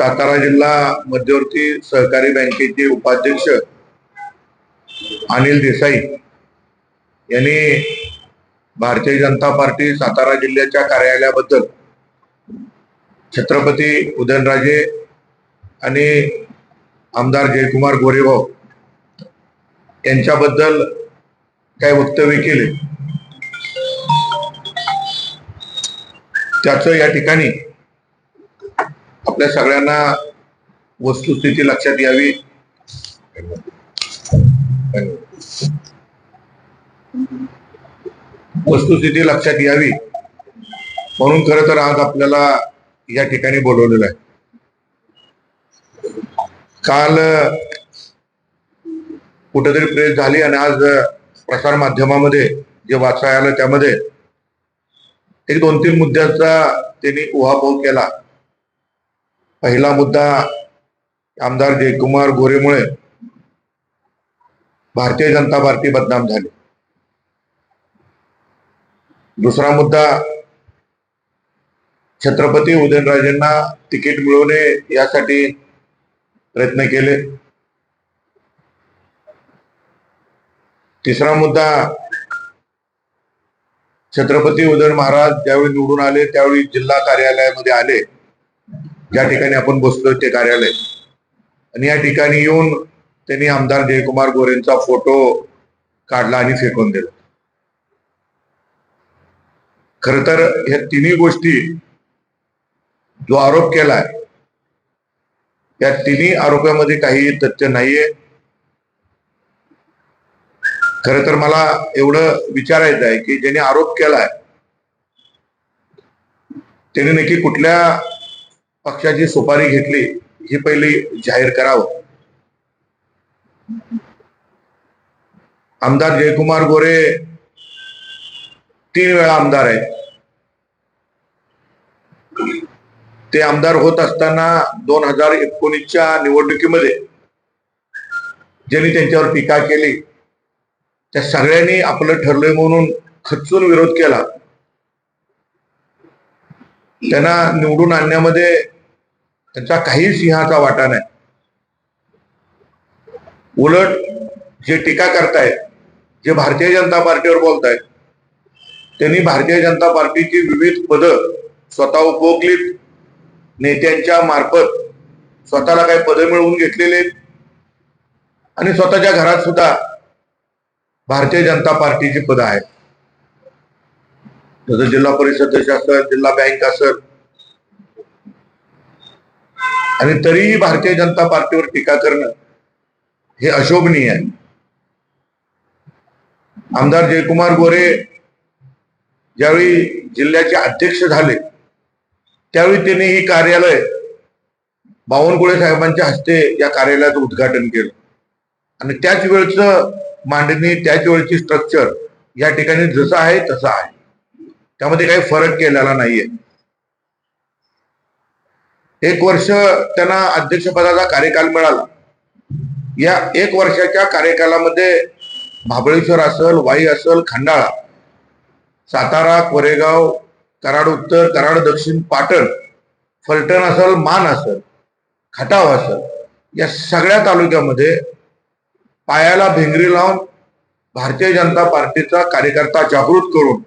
सातारा जिल्हा मध्यवर्ती सहकारी बँकेचे उपाध्यक्ष अनिल देसाई यांनी भारतीय जनता पार्टी सातारा जिल्ह्याच्या कार्यालयाबद्दल छत्रपती उदयनराजे आणि आमदार जयकुमार गोरेभाऊ यांच्याबद्दल काय वक्तव्य केले. त्याचं या ठिकाणी आपल्या सगळ्यांना वस्तुस्थिती लक्षात यावी वस्तुस्थिती लक्षात यावी म्हणून खरं तर आज आपल्याला या ठिकाणी बोलवलेलं आहे. काल कुठेतरी प्रेस झाली आणि आज प्रसार माध्यमामध्ये जे वाचायला त्यामध्ये एक दोन तीन मुद्द्याचा त्यांनी उहापोह केला. पहिला मुद्दा आमदार जयकुमार गोरेमुळे. भारतीय जनता पार्टी बदनाम झाली. दुसरा मुद्दा छत्रपती उदयनराजेंना तिकीट मिळवणे यासाठी प्रयत्न केले. तिसरा मुद्दा छत्रपती उदयन महाराज ज्यावेळी निवडून आले त्यावेळी जिल्हा कार्यालयामध्ये आले. ज्या ठिकाणी आपण बसलोय ते कार्यालय. आणि या ठिकाणी येऊन त्यांनी आमदार जयकुमार गोरेंचा फोटो काढला आणि फेकून दिला. खर तर ह्या तिन्ही गोष्टी जो आरोप केलाय या तिन्ही आरोपामध्ये काही तथ्य नाहीये. खर तर मला एवढं विचारायचं आहे की ज्यांनी आरोप केलाय त्यांनी नक्की कुठल्या पक्षाची सुपारी घेतली ही पहिली जाहीर करावं. आमदार जयकुमार गोरे तीन वेळा आमदार आहेत. ते आमदार होत असताना दोन हजार एकोणीसच्या निवडणुकीमध्ये ज्यांनी त्यांच्यावर टीका केली त्या सगळ्यांनी आपलं ठरलंय म्हणून खचून विरोध केला. त्यांना निवडून आणण्यामध्ये त्यांचा काही सिंहाचा वाटा नाही. उलट जे टीका करतायत जे भारतीय जनता पार्टीवर बोलतायत त्यांनी भारतीय जनता पार्टीची विविध पदं स्वतः उपभोगलीत नेत्यांच्या मार्फत स्वतःला काही पदं मिळवून घेतलेले आहेत आणि स्वतःच्या घरात सुद्धा भारतीय जनता पार्टीची पदं आहेत. जसं जिल्हा परिषद असेल जिल्हा बँक असेल. आणि तरीही भारतीय जनता पार्टीवर टीका करणं हे अशोभनीय आहे. आमदार जयकुमार गोरे ज्यावेळी जिल्ह्याचे अध्यक्ष झाले त्यावेळी त्यांनी ही कार्यालय बावनकुळे साहेबांच्या हस्ते या कार्यालयाचं उद्घाटन केलं. आणि त्याच वेळचं मांडणी त्याच वेळची स्ट्रक्चर या ठिकाणी जसं आहे तसं आहे. त्यामध्ये काही फरक केलेला नाहीये. एक वर्ष त्यांना अध्यक्षपदाचा कार्यकाल मिळाला. या एक वर्षाच्या कार्यकालामध्ये महाबळेश्वर असल वाई असल खंडाळा सातारा कोरेगाव कराड उत्तर कराड दक्षिण पाटण फलटण असल मान असल खटाव असल या सगळ्या तालुक्यामध्ये पायाला भिंगरी लावून भारतीय जनता पार्टीचा कार्यकर्ता जागृत करून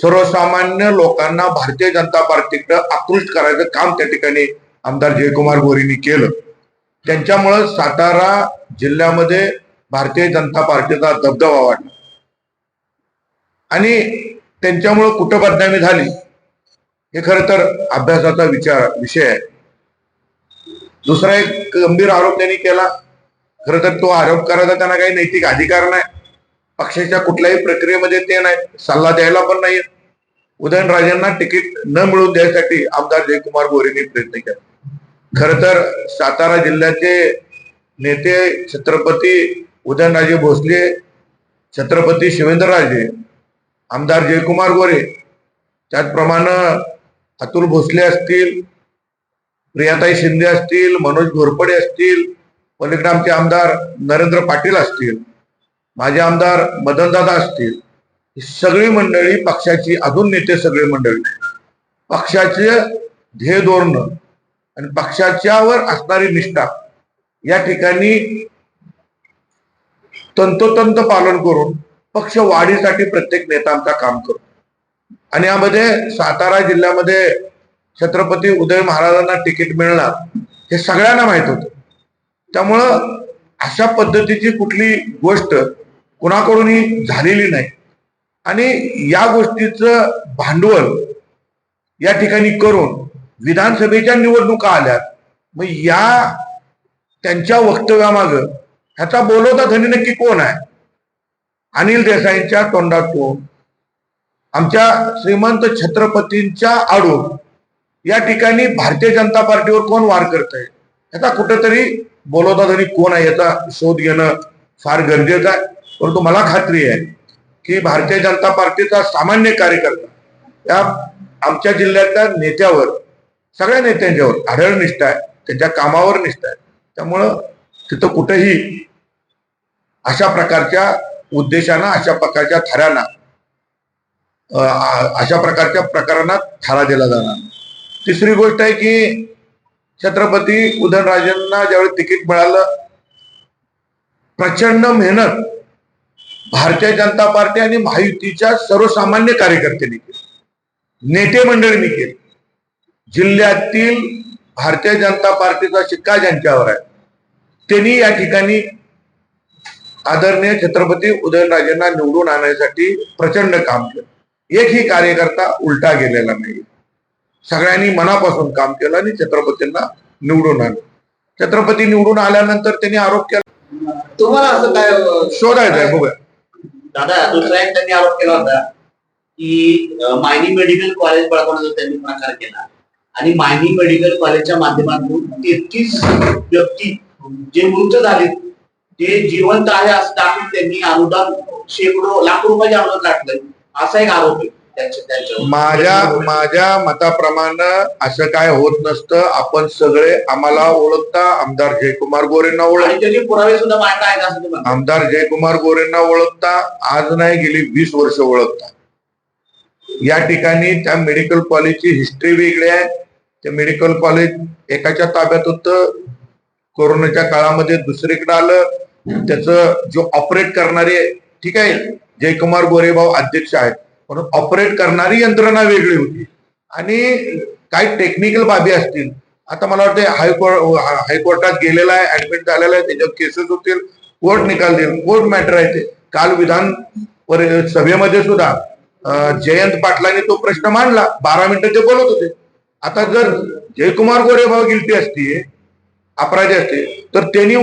सर्वसामान्य लोकांना भारतीय जनता पार्टीकडे आकृष्ट करायचं काम त्या ठिकाणी आमदार जयकुमार गोरेंनी केलं. त्यांच्यामुळं सातारा जिल्ह्यामध्ये भारतीय जनता पार्टीचा दबदबा वाढला. आणि त्यांच्यामुळं कुठं बदनामी झाली हे खरं तर अभ्यासाचा विचार विषय आहे. दुसरा एक गंभीर आरोप त्यांनी केला. खरं तर तो आरोप करायचा त्यांना काही नैतिक अधिकार नाही. पक्षाच्या कुठल्याही प्रक्रियेमध्ये ते नाही सल्ला द्यायला पण नाही उदयनराजेंना तिकीट न मिळवून द्यायसाठी आमदार जयकुमार गोरेंनी प्रयत्न केला. खर तर सातारा जिल्ह्याचे नेते छत्रपती उदयनराजे भोसले छत्रपती शिवेंद्रराजे आमदार जयकुमार गोरे त्याचप्रमाणे अतुल भोसले असतील प्रियाताई शिंदे असतील मनोज घोरपडे असतील पलीकडे आमचे आमदार नरेंद्र पाटील असतील माझे आमदार मदनदादा असतील ही सगळी मंडळी पक्षाची अजून नेते सगळे मंडळी पक्षाचे ध्येय धोरण आणि पक्षाच्यावर असणारी निष्ठा या ठिकाणी तंतोतंत पालन करून पक्ष वाढीसाठी प्रत्येक नेता आमचा काम करतो. आणि यामध्ये सातारा जिल्ह्यामध्ये छत्रपती उदय महाराजांना तिकीट मिळणार हे सगळ्यांना माहीत होतं. त्यामुळं अशा पद्धतीची कुठली गोष्ट कुणाकडूनही झालेली नाही. आणि या गोष्टीचं भांडवल या ठिकाणी करून विधानसभेच्या निवडणुका आल्यात मग या त्यांच्या वक्तव्यामाग ह्याचा बोलवता धनी नक्की कोण आहे? अनिल देसाईंच्या तोंडातून आमच्या श्रीमंत छत्रपतींच्या आडून या ठिकाणी भारतीय जनता पार्टीवर कोण वार करत आहे याचा कुठेतरी बोलवता धनी कोण आहे याचा शोध घेणं फार गरजेचं आहे. परंतु मला खात्री आहे की भारतीय जनता पार्टीचा सामान्य कार्यकर्ता या आमच्या जिल्ह्यातल्या नेत्यावर सगळ्या नेत्यांच्यावर आढळ निष्ठा आहे त्यांच्या कामावर निष्ठा आहे. त्यामुळं तिथं कुठेही अशा प्रकारच्या उद्देशानं अशा प्रकारच्या थरांना अशा प्रकारच्या प्रकारांना थारा दिला जाणार तिसरी गोष्ट आहे की छत्रपती उदयनराजेंना ज्यावेळी तिकीट मिळालं प्रचंड मेहनत भारतीय जनता पार्टी आणि महायुतीच्या सर्वसामान्य कार्यकर्त्यांनी केली. नेते मंडळींनी केली. जिल्ह्यातील भारतीय जनता पार्टीचा शिक्का ज्यांच्यावर आहे त्यांनी या ठिकाणी आदरणीय छत्रपती उदयनराजेंना निवडून आणण्यासाठी प्रचंड काम केलं. एकही कार्यकर्ता उलटा गेलेला नाही. सगळ्यांनी मनापासून काम केलं आणि छत्रपतींना निवडून आणलं. छत्रपती निवडून आल्यानंतर त्यांनी आरोप केला. तुम्हाला असं काय शोधायचं आहे बघूया. दादा दुसरा एक त्यांनी आरोप केला होता की मायनी मेडिकल कॉलेज बळकावण्याचा त्यांनी प्रकार केला. आणि मायनी मेडिकल कॉलेजच्या माध्यमातून तेहतीस व्यक्ती जे मृत झाले ते जिवंत आहे असं दाखवून त्यांनी अनुदान शेकडो लाख रुपयाचे अनुदान टाकलंय असा एक आरोप आहे. माझ्या माझ्या मताप्रमाणे असं काय होत नसतं. आपण सगळे आम्हाला ओळखता. आमदार जयकुमार गोरेंना ओळख आमदार जयकुमार गोरेंना ओळखता. आज नाही गेली वीस वर्ष ओळखता. या ठिकाणी त्या मेडिकल कॉलेजची हिस्ट्री वेगळी आहे. ते मेडिकल कॉलेज एकाच्या ताब्यात होतं. कोरोनाच्या काळामध्ये दुसरीकडे आलं. त्याचं जो ऑपरेट करणारे ठीक आहे. जयकुमार गोरेभाऊ अध्यक्ष आहेत. म्हणून ऑपरेट करणारी यंत्रणा वेगळी होती. आणि काही टेक्निकल बाबी असतील. आता मला वाटतं हायकोर्ट हायकोर्टात गेलेला आहे ऍडमिट झालेला आहे त्याच्यावर केसेस होतील कोर्ट निकाल देईल कोर्ट मॅटर आहे ते. काल विधान सभेमध्ये सुद्धा जयंत पाटलांनी तो प्रश्न मांडला. बारा मिनिटं ते बोलत होते. आता जर जयकुमार गोरेभाऊ गिल्टी असते अपराधी असते तर त्यांनी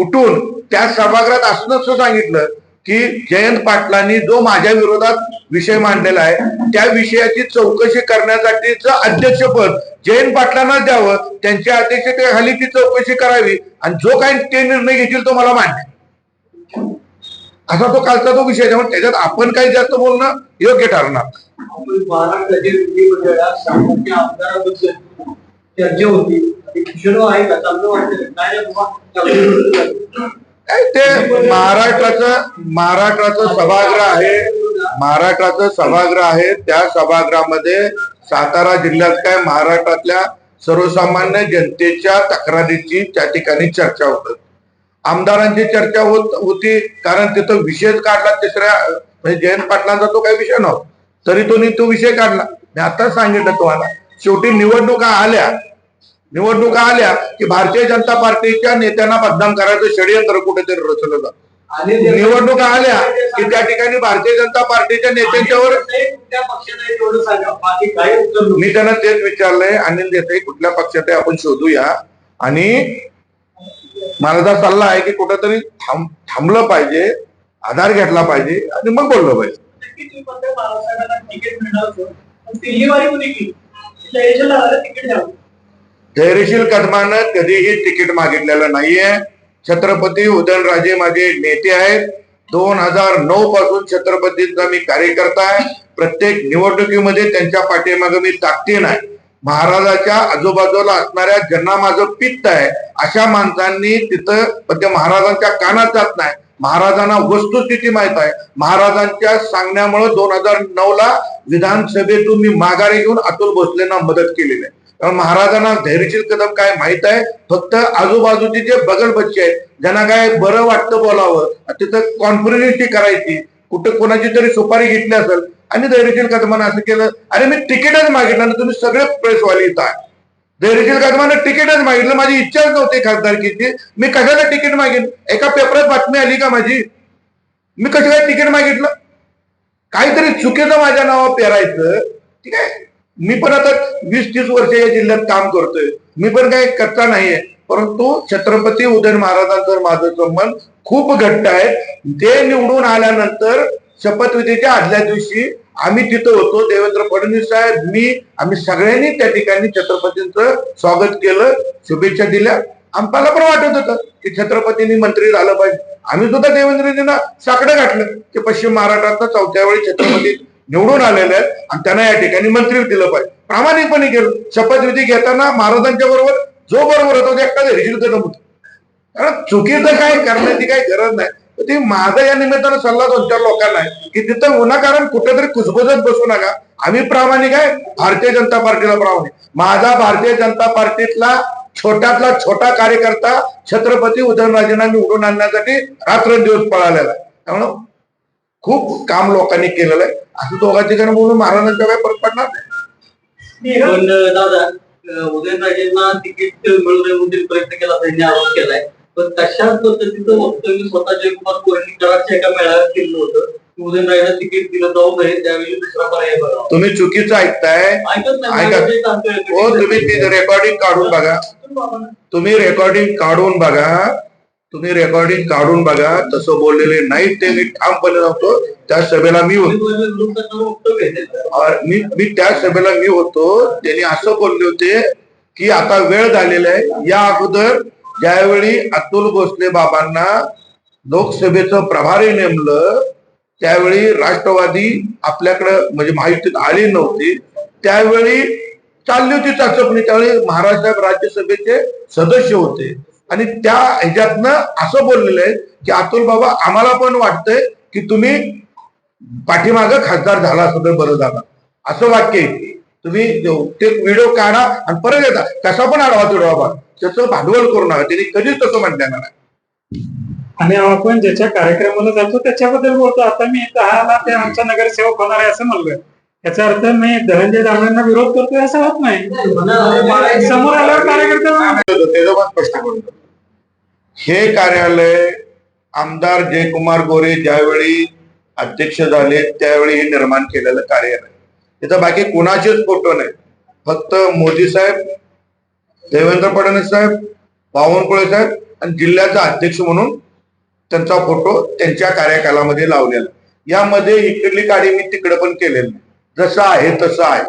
उठून त्या सभागृहात असं सांगितलं की जयंत पाटलांनी जो माझ्या विरोधात विषय मांडलेला आहे त्या विषयाची चौकशी करण्यासाठीच अध्यक्षपद जयंत पाटलांना द्यावं त्यांच्या अध्यक्षतेखाली ती चौकशी करावी आणि जो काही ते निर्णय घेतील तो मला मान्य. असा तो कालचा तो विषय आहे. त्यामुळे त्याच्यात आपण काही जास्त बोलणं योग्य ठरणार आपण महाराष्ट्राच्या चर्चा होती. ते महाराष्ट्राचं महाराष्ट्राचं सभागृह आहे. महाराष्ट्राचं सभागृह आहे. त्या सभागृहामध्ये सातारा जिल्ह्यात काय महाराष्ट्रातल्या सर्वसामान्य जनतेच्या तक्रारीची त्या ठिकाणी चर्चा होत. आमदारांची चर्चा होत होती. कारण तिथं विषयच काढला तिसऱ्या म्हणजे जयंत पाटलांचा तो काही विषय नव्हता. तरी तो तो विषय काढला. मी आता सांगितलं तुम्हाला. शेवटी निवडणुका आल्या. निवडणुका आल्या की भारतीय जनता पार्टीच्या नेत्यांना बदनाम करायचं षडयंत्र कुठेतरी रचलं जातं निवडणुका आल्या की त्या ठिकाणी भारतीय जनता पार्टीच्या नेत्यांच्यावर नको. मी त्यांना तेच विचारलंय अनिल देसाई कुठल्या पक्षात आपण शोधूया. आणि माझा सल्ला आहे की कुठंतरी थांब थांबलं पाहिजे आधार घेतला पाहिजे आणि मग बोललं पाहिजे. धैर्यशील कदमानं कधीही तिकीट मागितलेलं नाहीये. छत्रपती उदयनराजे माझे नेते आहेत. दोन हजार नऊ पासून छत्रपतींचा मी कार्यकर्ता आहे. प्रत्येक निवडणुकीमध्ये त्यांच्या पाठीमागे मी ताकदीन आहे. महाराजाच्या आजूबाजूला असणाऱ्या ज्यांना माझं पित्त आहे अशा माणसांनी तिथं ते महाराजांच्या कानात जात नाही. महाराजांना वस्तुस्थिती माहीत आहे. महाराजांच्या सांगण्यामुळे दोन हजार नऊ ला विधानसभेतून मी माघारी घेऊन अतुल भोसलेंना मदत केलेली आहे. महाराजांना धैर्यशील कदम काय माहीत आहे? फक्त आजूबाजूचे जे बगल बच्चे आहेत ज्यांना काय बरं वाटतं बोलावं तिथं कॉन्फिडन्सची करायची. कुठं कोणाची तरी सुपारी घेतली असेल आणि धैर्यशील कदमानं असं केलं अरे मी तिकीटच मागितलं आणि तुम्ही सगळे प्रेसवाले इथं आहे धैर्यशील कदमानं तिकीटच मागितलं माझी इच्छाच नव्हती खासदारकीची. मी कशाला तिकीट मागेन? एका पेपरात बातमी आली का माझी? मी कशी काय तिकीट मागितलं? काहीतरी चुकीचं माझ्या नावावर पेरायचं. ठीक आहे? मी पण आता वीस तीस वर्ष या जिल्ह्यात काम करतोय. मी पण काही कच्चा नाहीये. परंतु छत्रपती उदयन महाराजांचं माझं संबंध खूप घट्ट आहे. ते निवडून आल्यानंतर शपथविधीच्या आदल्या दिवशी आम्ही तिथं होतो. देवेंद्र फडणवीस साहेब मी आम्ही सगळ्यांनी त्या ठिकाणी छत्रपतींचं स्वागत केलं शुभेच्छा दिल्या. आम्हाला पण वाटत होतं की छत्रपतींनी मंत्री झालं पाहिजे. आम्ही सुद्धा देवेंद्रजींना साकडं घातलं की पश्चिम महाराष्ट्रातनं चौथ्या वेळी छत्रपती निवडून आलेले आहेत आणि त्यांना या ठिकाणी मंत्री दिलं पाहिजे. प्रामाणिकपणे केलं शपथविधी घेताना महाराजांच्या बरोबर जो बरोबर होता तो एकटा धैर्यशील नमूद कारण चुकीचं काय करण्याची काही गरज नाही. ती माझा या निमित्तानं सल्ला दोन चार लोकांना आहे की तिथं विनाकारण कुठेतरी कुसबुजत बसू नका. आम्ही प्रामाणिक आहे भारतीय जनता पार्टीला प्रामाणिक माझा भारतीय जनता पार्टीतला छोट्यातला छोटा कार्यकर्ता छत्रपती उदयनराजेंना निवडून आणण्यासाठी रात्रंदिवस पळालेला आहे. त्यामुळं खूप काम लोकांनी केलेलं आहे. असं दोघा ठिकाणी बोलून महाराजांचा काय फरक पडणार नाही. पण दादा उदयनराजेंना तिकीट मिळवण्यामध्ये प्रयत्न केला त्यांनी आरोप केलाय. पण तशाच पद्धतीचं वक्तव्य स्वतः जयकुमार कोरेकरांच्या एका मेळाव्यात केलं होतं. की उदयनराजेंना तिकीट दिलं जाऊ नये त्यावेळी दुसरा पर्याय बघा तुम्ही चुकीचं ऐकताय. ऐकत नाही सांगतोय. हो तुम्ही रेकॉर्डिंग काढून बघा. तुम्ही रेकॉर्डिंग काढून बघा. तुम्ही रेकॉर्डिंग काढून बघा. तसं बोललेले नाही ते. मी ठामपणे राहतो त्या सभेला मी होतो. मी मी त्या सभेला मी होतो. त्यांनी असं बोलले होते की आता वेळ झालेला आहे. या अगोदर ज्यावेळी अतुल भोसले बाबांना लोकसभेचं प्रभारी नेमलं त्यावेळी राष्ट्रवादी आपल्याकडे म्हणजे माहितीत आली नव्हती. त्यावेळी चालली होती चाचपणी. त्यावेळी महाराष्ट्र राज्यसभेचे सदस्य होते. आणि त्या ह्याच्यातनं असं बोललेलं आहे की अतुल बाबा आम्हाला पण वाटतंय की तुम्ही पाठीमागं खासदार झाला असं बरं झालं. असं वाक्य आहे. तुम्ही ते व्हिडिओ काढा आणि परत येता. कसा पण आडवा तुडवा बा त्याचं भांडवल करू नका. त्यांनी कधीच तसं म्हटलं नाही. आणि आपण ज्याच्या कार्यक्रमाला जातो त्याच्याबद्दल बोलतो. आता मी इथं ते आमचा नगरसेवक होणार आहे असं म्हणलोय. याचा अर्थ मी धनंजय दामलेंना विरोध करतोय असं होत नाही. समोर आल्यावर कार्यकर्ते पण स्पष्ट करतो हे कार्यालय आमदार जयकुमार गोरे ज्यावेळी अध्यक्ष झाले त्यावेळी हे निर्माण केलेलं कार्यालय. त्याचा बाकी कुणाचेच फोटो नाही फक्त मोदी साहेब देवेंद्र फडणवीस साहेब बावनकुळे साहेब आणि जिल्ह्याचा अध्यक्ष म्हणून त्यांचा फोटो त्यांच्या कार्यकालामध्ये लावलेला. यामध्ये इकडली गाडी मी तिकडे पण केलेली नाही. जसं आहे तसं आहे.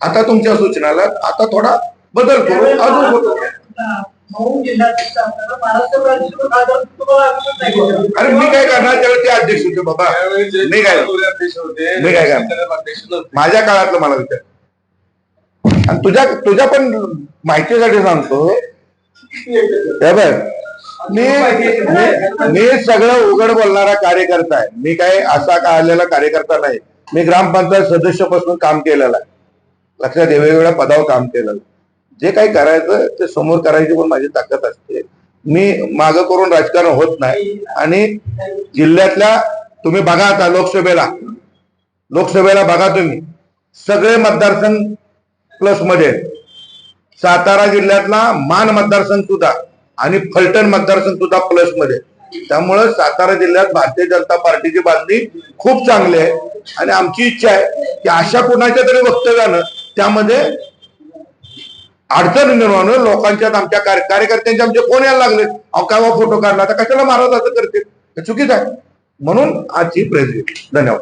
आता तुमच्या सूचनाला आता थोडा बदल करू. अजून. अरे मी काय करणार? त्यावेळी ते अध्यक्ष होते बाबा. मी काय मी काय करणार? माझ्या काळातलं मला विचार. आणि तुझ्या तुझ्या पण माहितीसाठी सांगतो. मी- मी सगळं उघड बोलणारा कार्यकर्ता आहे. मी काय असा का आलेला कार्यकर्ता नाही. मी ग्रामपंचायत सदस्यापासून काम केलेलं आहे. लक्षात घे, वेगवेगळ्या पदावर काम केलेलं जे काही करायचं ते समोर करायची पण माझी ताकद असते. मी मागं करून राजकारण होत नाही. आणि जिल्ह्यातल्या तुम्ही बघा आता लोकसभेला. लोकसभेला बघा तुम्ही. सगळे मतदारसंघ प्लसमध्ये सातारा जिल्ह्यातला मान मतदारसंघ सुद्धा आणि फलटण मतदारसंघ सुद्धा प्लसमध्ये त्यामुळं सातारा जिल्ह्यात भारतीय जनता पार्टीची बातमी खूप चांगली आहे. आणि आमची इच्छा आहे की अशा कोणाच्या तरी वक्तव्यानं त्यामध्ये अडचण निर्माण होईल. आमच्या कार्यकर्त्यांचे आमचे फोन यायला लागले अहो काय फोटो काढला? तर कशाला महाराज असं करते चुकीच आहे. म्हणून आजची प्रेस धन्यवाद.